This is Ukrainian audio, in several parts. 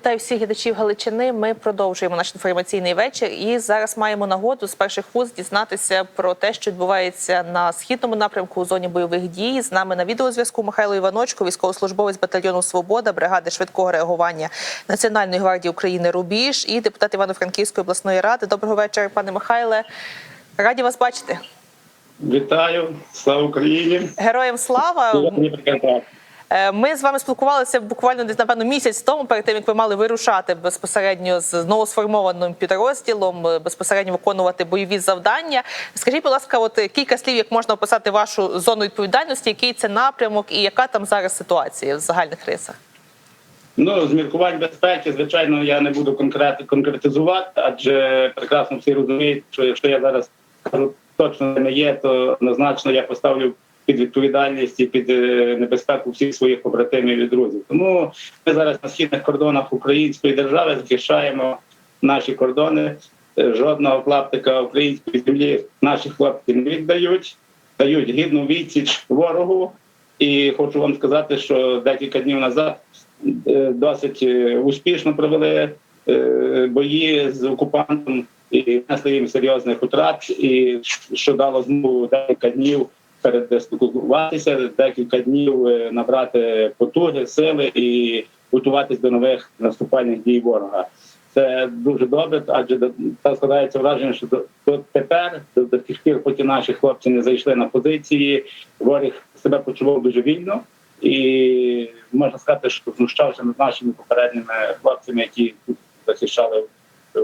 Вітаю всіх глядачів Галичини. Ми продовжуємо наш інформаційний вечір. І зараз маємо нагоду з перших вуз дізнатися про те, що відбувається на східному напрямку у зоні бойових дій. З нами на відеозв'язку Михайло Іваночко, військовослужбовець батальйону Свобода, бригади швидкого реагування Національної гвардії України Рубіж і депутат Івано-Франківської обласної ради. Доброго вечора, пане Михайле. Раді вас бачити. Вітаю, слава Україні! Героям слава! Е, Ми з вами спілкувалися буквально десь напевно місяць тому, перед тим як ви мали вирушати безпосередньо з новосформованим підрозділом, е, безпосередньо виконувати бойові завдання. Скажіть, будь ласка, от е, кілька слів, як можна описати вашу зону відповідальності, який це напрямок і яка там зараз ситуація в загальних рисах? Ну, з міркувань безпеки, звичайно, я не буду конкрет, конкретизувати, адже прекрасно всі розуміють, що якщо я зараз кажу точно не є, то однозначно я поставлю під відповідальність і під е, небезпеку всіх своїх побратимів і друзів. Тому ми зараз на східних кордонах української держави захищаємо наші кордони. Е, Жодного клаптика української землі наші хлопці не віддають, дають гідну відсіч ворогу. І хочу вам сказати, що декілька днів назад е, досить успішно провели бої з окупантом і несли їм серйозних втрат, і що дало змогу декілька днів передислокуватися, декілька днів е, набрати потуги, сили і готуватись до нових наступальних дій ворога. Це дуже добре, адже та складається враження, що до, тепер, до, до тих пір, поки наші хлопці не зайшли на позиції, ворог себе почував дуже вільно, і можна сказати, що знущався над нашими попередніми хлопцями, які тут захищали е,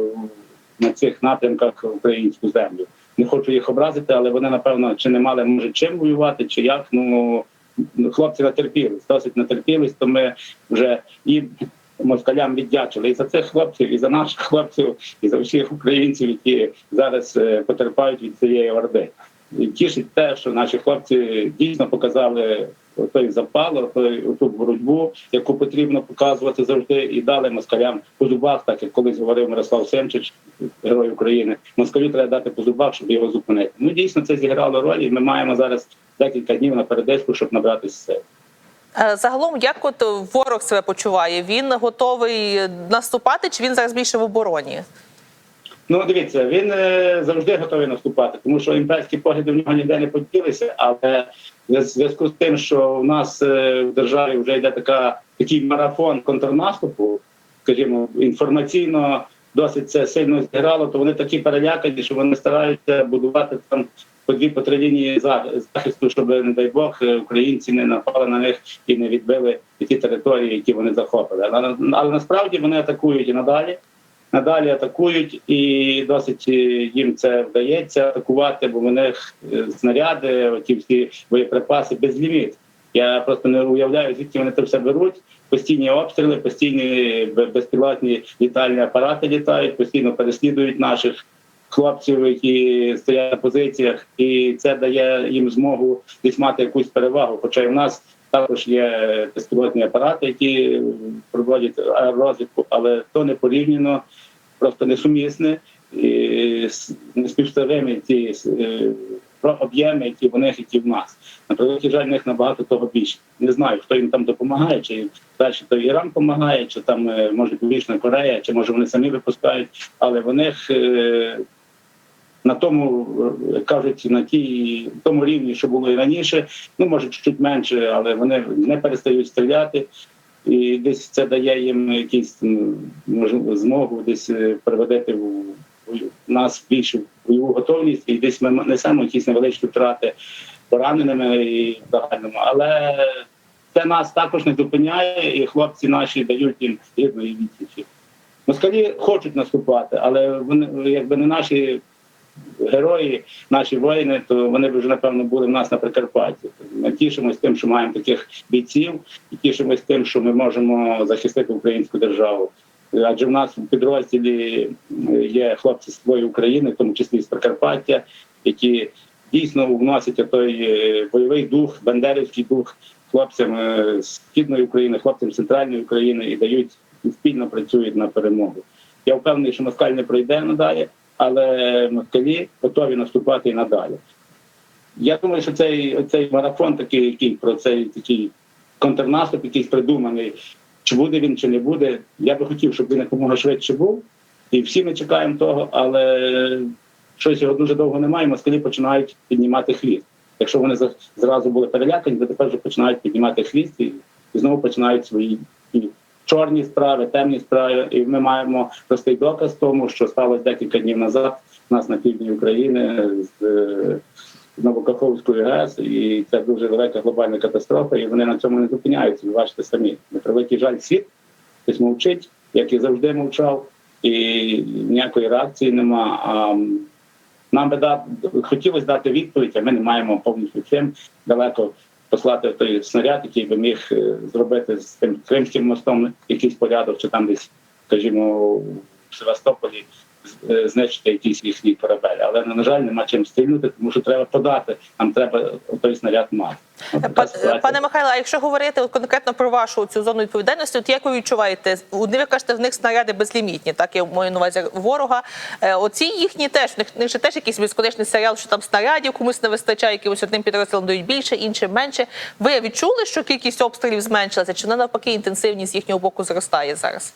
на цих напрямках українську землю. Не хочу їх образити, але вони напевно чи не мали може чим воювати, чи як. Ну хлопці натерпілись, досить натерпілись, то ми вже і москалям віддячили і за цих хлопців, і за наших хлопців, і за всіх українців, які зараз е, потерпають від цієї орди. Тішить те, що наші хлопці дійсно показали той запал, той ту боротьбу, яку потрібно показувати завжди, і дали москалям по зубах, так як колись говорив Мирослав Семчич, герой України. Москалю треба дати по зубах, щоб його зупинити. Ну дійсно це зіграло роль, і ми маємо зараз декілька днів на передечку, щоб набратися сил. Е, Загалом, як от ворог себе почуває? Він готовий наступати, чи він зараз більше в обороні? Ну, дивіться, він е, завжди готовий наступати, тому що імперські погляди в нього ніде не поділися. Але в зв'язку з тим, що в нас е, в державі вже йде така такий марафон контрнаступу, скажімо, інформаційно досить це сильно зіграло, то вони такі перелякані, що вони стараються будувати там по дві по три лінії захисту, щоб, не дай Бог, е, українці не напали на них і не відбили ті території, які вони захопили. Але, але насправді вони атакують і надалі надалі атакують, і досить е, їм це вдається атакувати, бо в них е, снаряди, ті всі боєприпаси безліміт. Я просто не уявляю, звідки вони це все беруть. Постійні обстріли, постійні безпілотні літальні апарати літають, постійно переслідують наших хлопців, які стоять на позиціях, і це дає їм змогу десь мати якусь перевагу. Хоча і в нас також є безпілотні апарати, які проводять аеророзвідку, але то не порівняно, просто несумісне і неспівставимі ті е, об'єми, які в них, які в нас. На превеликий жаль, в них набагато того більше. Не знаю, хто їм там допомагає, чи далі то Іран допомагає, чи там е, може Північна Корея, чи може вони самі випускають, але в них е, на тому е, кажуть на тій тому рівні, що було і раніше. Ну може чуть менше, але вони не перестають стріляти. І десь це дає їм якісь змогу десь е, приведити в нас більшу бойову готовність, і десь ми несемо якісь невеличкі втрати пораненими і загальному. Але це нас також не зупиняє, і хлопці наші дають їм гідної відсічі. Москалі хочуть наступати, але вони якби не наші герої, наші воїни, то вони б вже напевно були в нас на Прикарпатті. Ми тішимося тим, що маємо таких бійців, і тішимося тим, що ми можемо захистити українську державу. Адже в нас в підрозділі є хлопці з своєї України, в тому числі з Прикарпаття, які дійсно вносять той е, бойовий дух, бандерівський дух хлопцям е, з східної України, хлопцям центральної України і дають і спільно працюють на перемогу. Я впевнений, що москаль не пройде надалі, але москалі готові наступати і надалі. Я думаю, що цей, цей марафон такий, який про цей такий контрнаступ, якийсь придуманий чи буде він, чи не буде. Я би хотів, щоб він якомога швидше був. І всі ми чекаємо того, але щось його дуже довго немає, москалі починають піднімати хвіст. Якщо вони зразу були перелякані, то тепер вже починають піднімати хвіст і, і знову починають свої чорні справи, темні справи. І ми маємо простий доказ тому, що сталося декілька днів назад у нас на півдні України з е, Новокаховської ГЕС, і це дуже велика глобальна катастрофа, і вони на цьому не зупиняються. Ви бачите самі. На превеликий жаль, світ хтось мовчить, як і завжди мовчав, і ніякої реакції нема. А нам би дати хотілося дати відповідь, а ми не маємо повністю цим далеко послати той снаряд, який би міг е, зробити з тим кримським мостом якийсь порядок, чи там десь, скажімо, в Севастополі знищити якийсь їхній корабель. Але на жаль, нема чим стрільнути, тому що треба подати. Нам треба той снаряд мати. Па- Пане Михайло, а якщо говорити от конкретно про вашу цю зону відповідальності, от як ви відчуваєте? Ви кажете, в них снаряди безлімітні, так я маю на увазі ворога. Е, Оці їхні теж в них, в них же теж якийсь безконечний серіал, що там снарядів комусь не вистачає, якимось одним підрозділом дають більше, іншим менше. Ви відчули, що кількість обстрілів зменшилася? Чи вона навпаки інтенсивність їхнього боку зростає зараз?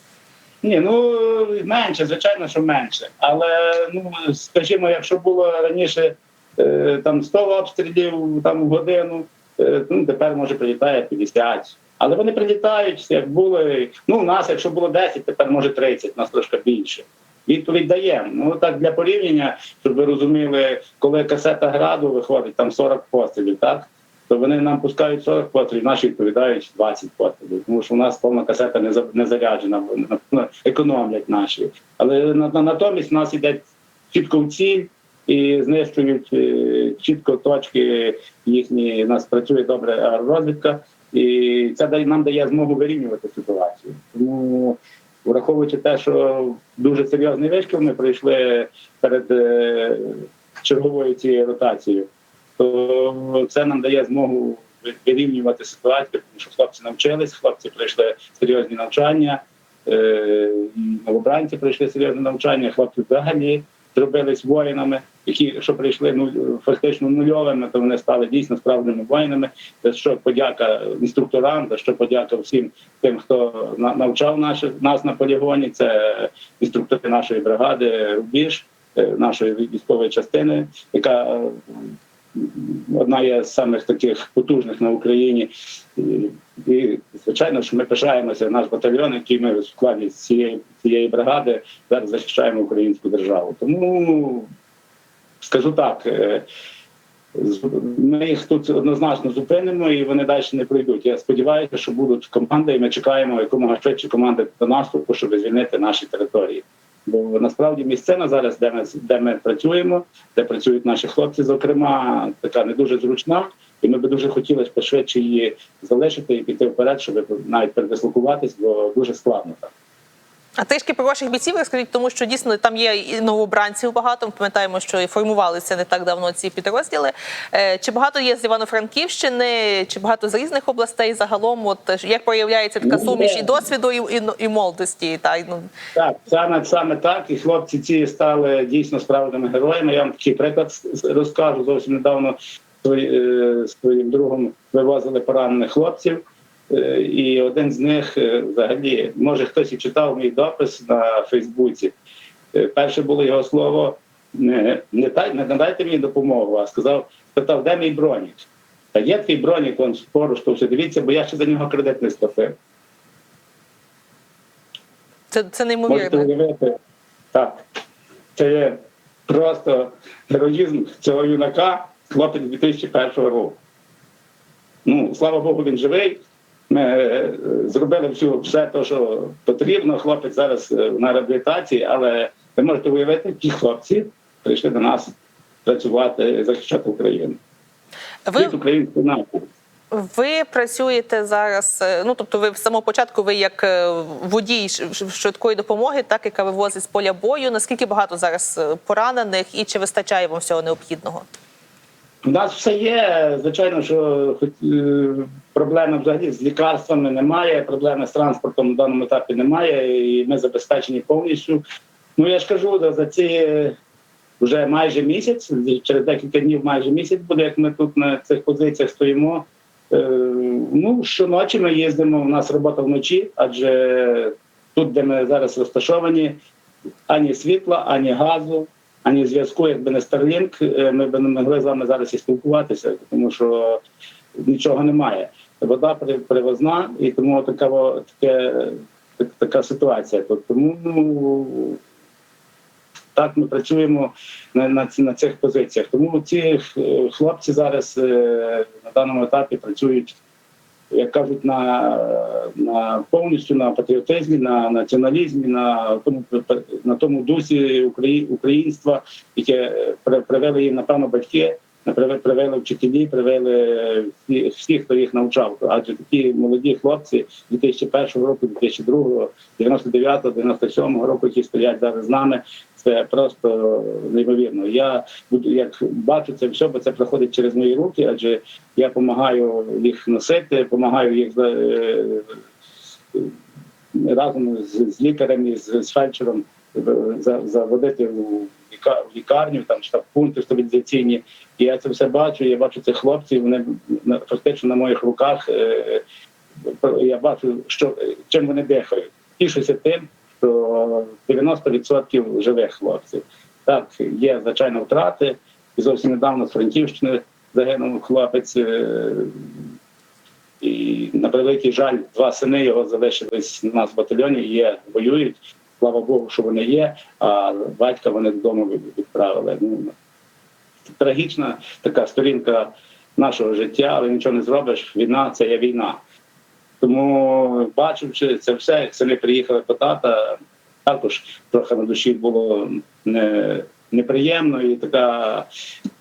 Ні, ну менше, звичайно, що менше. Але ну скажімо, якщо було раніше е, там 100 обстрілів там в годину, е, ну тепер може прилітає 50. Але вони прилітають, як були. Ну, у нас, якщо було 10, тепер може 30, у нас трошки більше. Відповідь даємо. Ну так для порівняння, щоб ви розуміли, коли касета граду виходить, там 40 пострілів, так? То вони нам пускають 40 пострілів, наші відповідають 20 пострілів. Тому що у нас повна касета не не заряджена, економлять наші. Але на- на- натомість у нас іде чітко в ціль і знищують е, чітко точки їхні. У нас працює добре розвідка, і це нам дає змогу вирівнювати ситуацію. Тому враховуючи те, що дуже серйозний вишкіл ми пройшли перед е, черговою цією ротацією, то це нам дає змогу вирівнювати ситуацію, тому що хлопці навчились, хлопці пройшли серйозні навчання, е, новобранці пройшли серйозне навчання, хлопці взагалі зробились воїнами, які що прийшли ну фактично нульовими, то вони стали дійсно справжніми воїнами. За що подяка інструкторам, за що подяка всім тим, хто на- навчав наших нас на полігоні. Це інструктори нашої бригади Рубіж, е, нашої військової частини, яка е, одна є з самих таких потужних на Україні. І, звичайно, що ми пишаємося, наш батальйон, який ми в складі цієї цієї бригади зараз захищаємо українську державу. Тому скажу так. е, Ми їх тут однозначно зупинимо і вони далі не пройдуть. Я сподіваюся, що будуть команди, і ми чекаємо якомога швидше команди до наступу, щоб звільнити наші території. Бо насправді місцина зараз, де ми де ми працюємо, де працюють наші хлопці, зокрема, така не дуже зручна, і ми би дуже хотіли пошвидше її залишити і піти вперед, щоб навіть передислокуватись, бо дуже складно так. А трішки про ваших бійців розкажіть, тому що дійсно там є і новобранців багато. Ми пам'ятаємо, що і формувалися не так давно ці підрозділи. Е, Чи багато є з Івано-Франківщини, чи багато з різних областей загалом? От як проявляється така Ну, суміш і досвіду, і, і, і молодості? Та ну Так, саме саме так. І хлопці ці стали дійсно справжніми героями. Я вам такий приклад розкажу. Зовсім недавно е, своїм другом вивозили поранених хлопців. Е, І один з них е, взагалі, може хтось і читав мій допис на Фейсбуці. Е, Перше було його слово не, не, не надайте мені допомогу, а сказав, питав, де мій бронік? Та є твій бронік, он поруч, то все дивіться, бо я ще за нього кредит не сплатив. це, це Можете неймовірно. уявити, так. Це є просто героїзм цього юнака, хлопець 2001 року. Ну, слава Богу, він живий. Ми е, зробили всю, все те, що потрібно. Хлопець зараз е, на реабілітації, але ви можете уявити, ті хлопці прийшли до нас працювати, захищати Україну. Ви Від української нації. Ви працюєте зараз. е, Ну тобто, ви з самого початку ви як водій швидкої допомоги, так яка вивозить з поля бою. Наскільки багато зараз поранених і чи вистачає вам всього необхідного? У нас все є. Звичайно, що е, проблеми взагалі з лікарствами немає, проблеми з транспортом на даному етапі немає, і ми забезпечені повністю. Ну я ж кажу, за- за ці е, вже майже місяць, через декілька днів майже місяць буде, як ми тут на цих позиціях стоїмо. Е, Ну, щоночі ми їздимо. У нас робота вночі, адже тут, де ми зараз розташовані, ані світла, ані газу, ані зв'язку, якби не Starlink, е, ми б не могли з вами зараз і спілкуватися, тому що нічого немає. Вода при- привозна, і тому така, таке, так- така ситуація. Тому ну, так ми працюємо на, на, на цих позиціях. Тому ці е, хлопці зараз е, на даному етапі працюють, як кажуть, на, на повністю на патріотизмі, на націоналізмі, на тому на тому дусі украї- українства, яке привели їм, напевно, батьки. Привели, вчителі, привели всі, всі, хто їх навчав. Адже такі молоді хлопці 2001 року, 2002, 99, 97 року, які стоять зараз з нами, це просто неймовірно. Я буду як бачу це все, бо це проходить через мої руки, адже я допомагаю їх носити, допомагаю їх е, разом з, з лікарем і з, з фельдшером е, заводити в в лікарню, там штаб-пункти стабілізаційні. І я це все бачу. Я бачу цих хлопців. Вони фактично на моїх руках. е, Я бачу, що чим вони дихають. Тішуся тим, що 90% живих хлопців. Так, є звичайно втрати. І зовсім недавно з Франківщини загинув хлопець. е, І на превеликий жаль, два сини його залишились у нас в батальйоні, є, воюють. Слава Богу, що вони є, а батька вони додому відправили. Ну, трагічна така сторінка нашого життя, але нічого не зробиш. Війна це є війна. Тому бачивши це все, як сини приїхали по тата, також трохи на душі було не, неприємно і така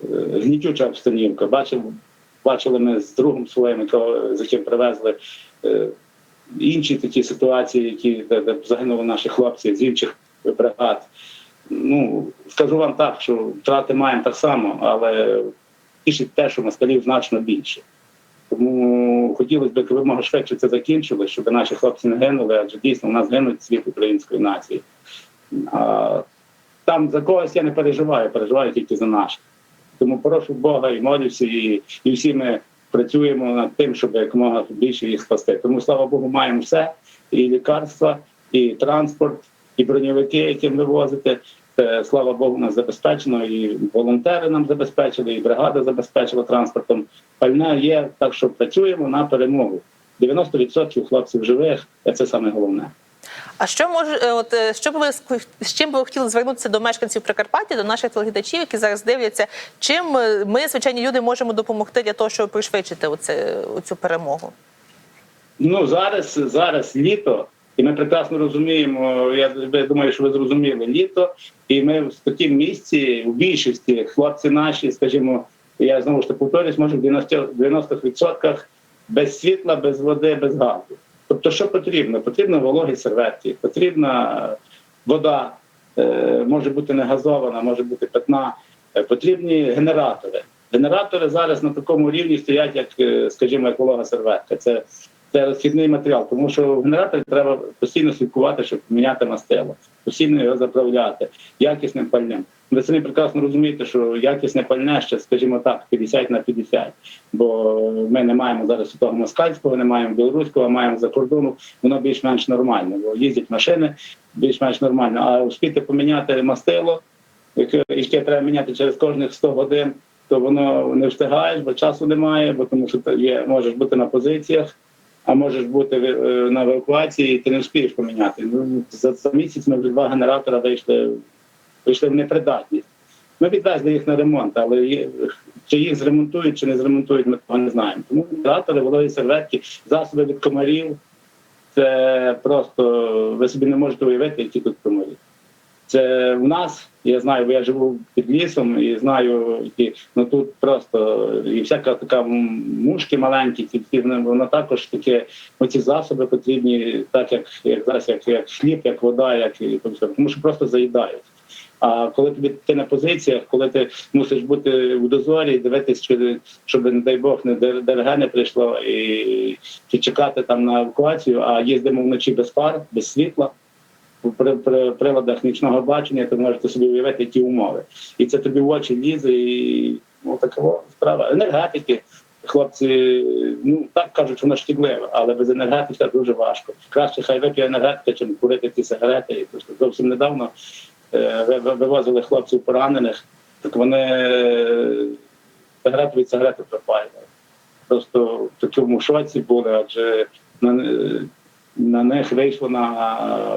е, гнітюча обстанівка. Бачив, бачили ми з другом своїм, якого з яким привезли. Інші такі ситуації, які де, де загинули наші хлопці з інших бригад. Ну скажу вам так, що втрати маємо так само, але тішить те, що москалів значно більше. Тому хотілося б, як вимога швидше це закінчилось, щоб наші хлопці не гинули, адже дійсно у нас гинуть світ української нації. А там за когось я не переживаю, переживаю тільки за наших. Тому прошу Бога і молюся, і, і всі ми працюємо над тим, щоб якомога більше їх спасти. Тому слава Богу, маємо все: і лікарства, і транспорт, і броньовики, які ви возите. Слава Богу, нас забезпечено, і волонтери нам забезпечили, і бригада забезпечила транспортом. Пальне є, так що працюємо на перемогу. 90% хлопців живих, це саме головне. А що може, е, от е, що б ви з чим би ви хотіли звернутися до мешканців Прикарпаття, до наших телеглядачів, які зараз дивляться? Чим е, ми, звичайні люди, можемо допомогти для того, щоб пришвидшити оцю перемогу? Ну зараз, зараз літо, і ми прекрасно розуміємо. Я, думаю, що ви зрозуміли літо, і ми в такому місці у більшості хлопці наші, скажімо, я знову ж таки повторюсь, може в 90%, 90% без світла, без води, без газу. Тобто, що потрібно? Потрібно вологі серветки, потрібна вода, е, може бути не газована, може бути питна, Е, потрібні генератори. Генератори зараз на такому рівні стоять, як, е, скажімо, як волога серветка. Це це розхідний матеріал, тому що в генераторі треба постійно слідкувати, щоб міняти мастило, постійно його заправляти якісним пальним. Ви самі прекрасно розумієте, що якісне пальне ще, скажімо так, 50 на 50, бо ми не маємо зараз того москальського, не маємо білоруського, а маємо за кордону, воно більш-менш нормально, бо їздять машини більш-менш нормально. А успіти поміняти мастило, яке, яке треба міняти через кожних 100 годин, то воно не встигаєш, бо часу немає, бо тому що є, можеш бути на позиціях а можеш бути е, на евакуації, і ти не встиєш поміняти. Ну за, за місяць ми вже два генератора вийшли, вийшли в непридатність. Ми відвезли їх на ремонт, але чи їх зремонтують, чи не зремонтують, ми того не знаємо. Тому генератори, вологі серветки, засоби від комарів. Це просто ви собі не можете уявити, які тут комарі. Це в нас, я знаю, бо я живу під лісом і знаю, які ну тут просто і всяка така мушки маленькі, ці воно також таке. Оці засоби потрібні, так як, як зараз, як, як хліб, як вода, як і тому що просто заїдають. А коли тобі ти на позиціях, коли ти мусиш бути в дозорі, дивитись, чи- щоб, не дай Бог, не Др- ДРГ не прийшло і чи чекати там на евакуацію, а їздимо вночі без фар, без світла при, при приладах нічного бачення, ти можете собі уявити, які умови. І це тобі в очі лізе, і ну, така справа. Енергетики. хлопці, ну так кажуть, вона шкідлива, але без енергетика дуже важко. Краще хай вип'є енергетика, чим курити ці сигарети. І просто зовсім недавно вивозили хлопців поранених, так вони е, сигарету від сигарети пропаювали. Просто в такому шоці були, адже на, на них вийшло на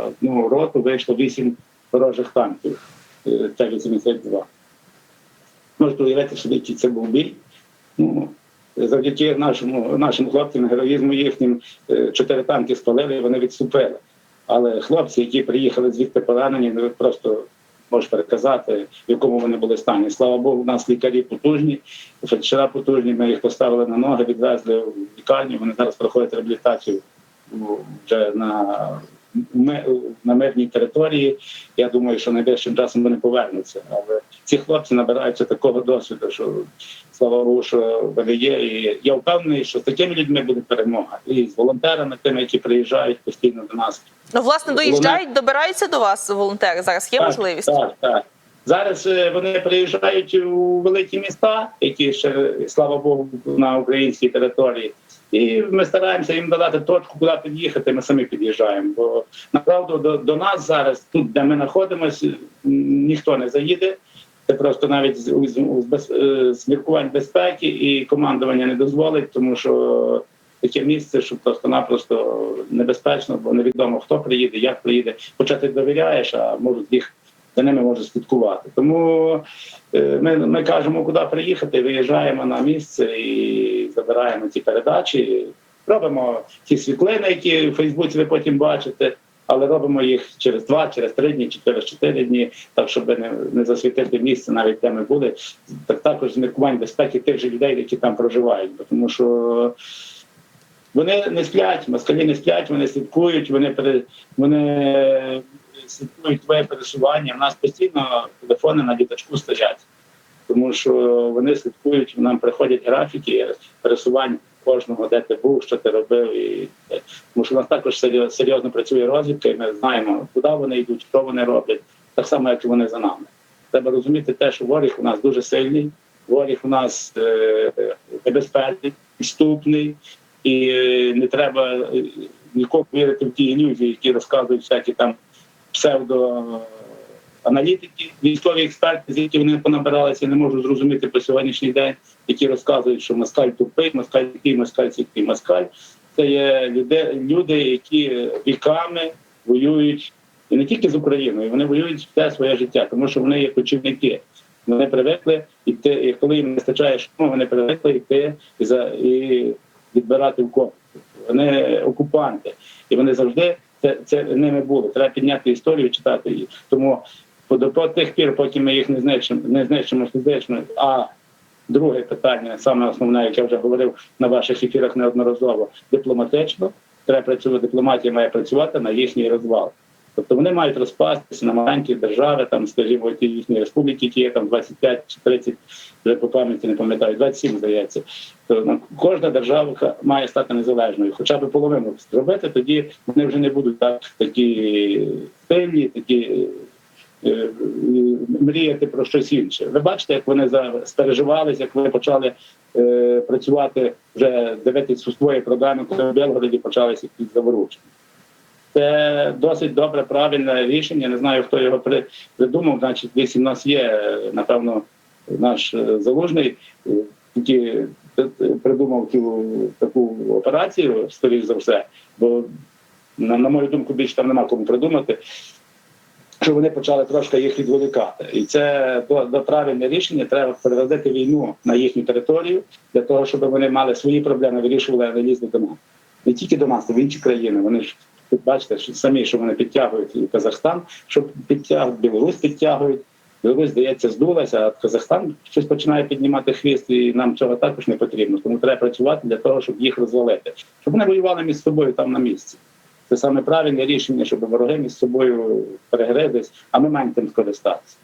одну роту, вийшло вісім ворожих танків е, Т-82. Можете уявити собі, який це був бій. Ну, завдяки нашому, нашим хлопцям, героїзму їхнім, е, чотири танки спалили, вони відступили. Але хлопці, які приїхали звідти поранені, ну, просто можеш переказати, в якому вони були стані. Слава Богу, у нас лікарі потужні, фельдшера потужні, ми їх поставили на ноги, відвезли в лікарню, вони зараз проходять реабілітацію ну, вже на, на мирній території. Я думаю, що найближчим часом вони повернуться. Але ці хлопці набираються такого досвіду, що слава Богу, що вони є. І я впевнений, що з такими людьми буде перемога. І з волонтерами, тими, які приїжджають постійно до нас. Ну, власне, доїжджають, добираються до вас волонтери. Зараз є Так, можливість. Так, так. Зараз е, вони приїжджають у великі міста, які ще, слава Богу, на українській території. І ми стараємося їм додати точку, куди під'їхати. Ми самі під'їжджаємо. Бо направду до, до нас зараз, тут, де ми знаходимося, ніхто не заїде. Це просто навіть з, з, е, з міркувань безпеки і командування не дозволить, тому що таке місце, що просто-напросто небезпечно, бо невідомо хто приїде, як приїде. Хоча ти довіряєш, а можуть їх за ними може слідкувати. Тому е, ми, ми кажемо, куди приїхати, виїжджаємо на місце і забираємо ці передачі. Робимо ті світлини, які в Фейсбуці ви потім бачите, але робимо їх через два, через три дні, чи через чотири дні, так щоб не, не засвітити місце, навіть де ми були. Так також з міркувань безпеки тих же людей, які там проживають. Тому що вони не сплять, москалі не сплять, вони слідкують, вони вони слідкують твоє пересування. У нас постійно телефони на літачку стоять, тому що вони слідкують, нам приходять графіки пересувань кожного, де ти був, що ти робив. І, тому що у нас також серйозно, працює розвідка, і ми знаємо, куди вони йдуть, що вони роблять, так само, як і вони за нами. Треба розуміти те, що ворог у нас дуже сильний, ворог у нас е, небезпечний, підступний, і е, не треба е, нікому вірити в ті ілюзії, які розказують всякі там псевдоаналітики, військові експерти, з звідки вони понабиралися, не можу зрозуміти по сьогоднішній день, які розказують, що москаль тупий, москаль такий, москаль сякий, москаль. Це є люди, люди, які віками воюють і не тільки з Україною, вони воюють все своє життя, тому що вони є кочівники. Вони привикли йти, і коли їм не вистачає шуму, вони привикли йти і за і відбирати в комплекс. Вони окупанти, і вони завжди це, це ними були. Треба підняти історію, читати її. Тому до тих пір, поки ми їх не знищимо, не знищимо фізично. А друге питання, саме основне, яке вже говорив на ваших ефірах неодноразово, дипломатично. Треба працювати, дипломатія має працювати на їхній розвал. Тобто вони мають розпастися на маленькі держави, там, скажімо, ті їхні республіки, які є там 25 чи 30, вже по пам'яті не пам'ятаю, 27, здається. То ну, кожна держава має стати незалежною, хоча б половину зробити, тоді вони вже не будуть так такі сильні, такі е, мріяти про щось інше. Ви бачите, як вони спереживалися, як вони почали е, працювати вже дивитися у свої програми, коли в Белгороді почалися якісь заворушення. Це досить добре, правильне рішення. Не знаю, хто його придумав. Значить, десь у нас є, напевно, наш е, залужний, який е, придумав цю таку операцію, скоріш за все. Бо, на, на мою думку, більше там нема кому придумати. Що вони почали трошки їх відволікати, і це до, до правильне рішення. Треба переводити війну на їхню територію для того, щоб вони мали свої проблеми, вирішували, а не лізли до нас. Не тільки до нас, а в інші країни. Вони ж бачите, що самі, що вони підтягують і Казахстан, що підтягують, Білорусь підтягують. Білорусь, здається, здулася, а Казахстан щось починає піднімати хвіст, і нам цього також не потрібно. Тому треба працювати для того, щоб їх розвалити, щоб вони воювали між собою там на місці. Це саме правильне рішення, щоб вороги між собою перегризлись, а ми маємо тим скористатися.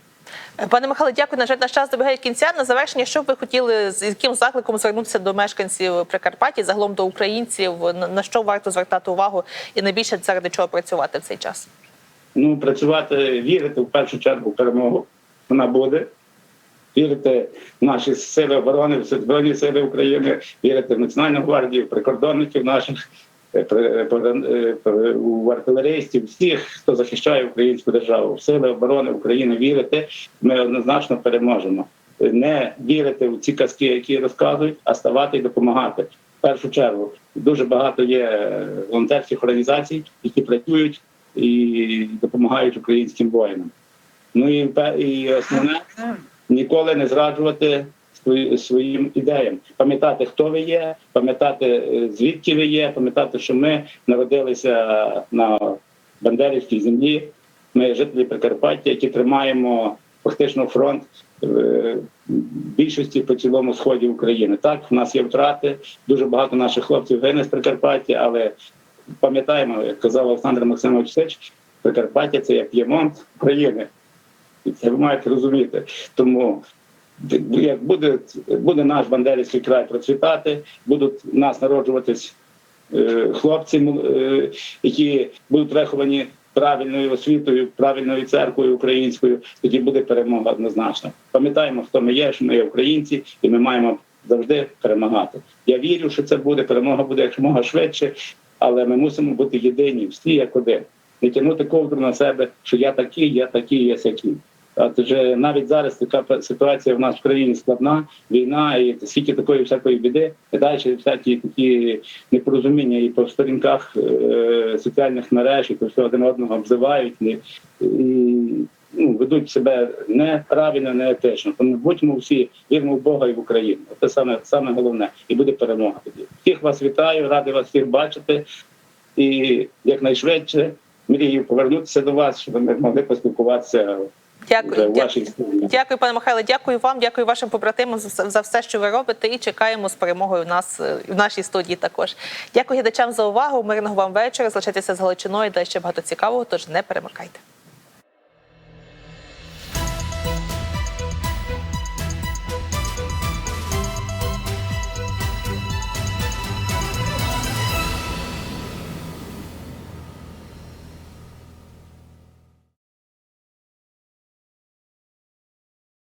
Пане Михайло, дякую. На жаль, наш час добігає кінця. На завершення, що б ви хотіли, з яким закликом звернутися до мешканців Прикарпаття, загалом до українців, на, що варто звертати увагу і найбільше заради чого працювати в цей час? Ну, працювати, вірити в першу чергу перемогу. Вона буде. вірити в наші сили оборони, в Збройні сили України, вірити в Національну гвардію, прикордонників наших, е, при- при- у артилеристів, всіх, хто захищає українську державу, в сили оборони України вірити, ми однозначно переможемо. Не вірити в ці казки, які розказують, а ставати і допомагати. В першу чергу дуже багато є волонтерських організацій, які працюють і допомагають українським воїнам. Ну і, і основне ніколи не зраджувати своїм ідеям, пам'ятати, хто ви є, пам'ятати е, звідки ви є, пам'ятати, що ми народилися на Бандерівській землі. Ми жителі Прикарпаття, які тримаємо фактично фронт е, більшості по цілому сході України. Так, в нас є втрати. Дуже багато наших хлопців гине з Прикарпаття, але пам'ятаємо, як казав Олександр Максимович Сич, Прикарпаття це є п'ємонт України. І це ви маєте розуміти. Тому як буде, буде наш Бандерівський край процвітати, будуть в нас народжуватись е, хлопці, е, які будуть виховані правильною освітою, правильною церквою українською, тоді буде перемога однозначно. Пам'ятаємо, хто ми є, що ми є українці, і ми маємо завжди перемагати. Я вірю, що це буде перемога буде якомога швидше, але ми мусимо бути єдині, всі як один. Не тягнути ковдру на себе, що я такий, я такий, я сякий. Адже навіть зараз така ситуація в нас в країні складна, війна і скільки такої всякої біди, і далі всякі такі непорозуміння і по сторінках е, соціальних мереж, і то все один одного обзивають і, і ну, ведуть себе неправильно, не етично. Тому будьмо всі віримо в Бога і в Україну. Це саме саме головне, і буде перемога тоді. Всіх вас вітаю, радий вас всіх бачити і якнайшвидше мрію повернутися до вас, щоб ми могли поспілкуватися Дякую. студії. Дякую, пане Михайле. Дякую вам, дякую вашим побратимам за все- що ви робите, і чекаємо з перемогою в нас е, в нашій студії. Також дякую глядачам за увагу. Мирного вам вечора. Залишайтеся з Галичиною, де ще багато цікавого. Тож не перемикайте.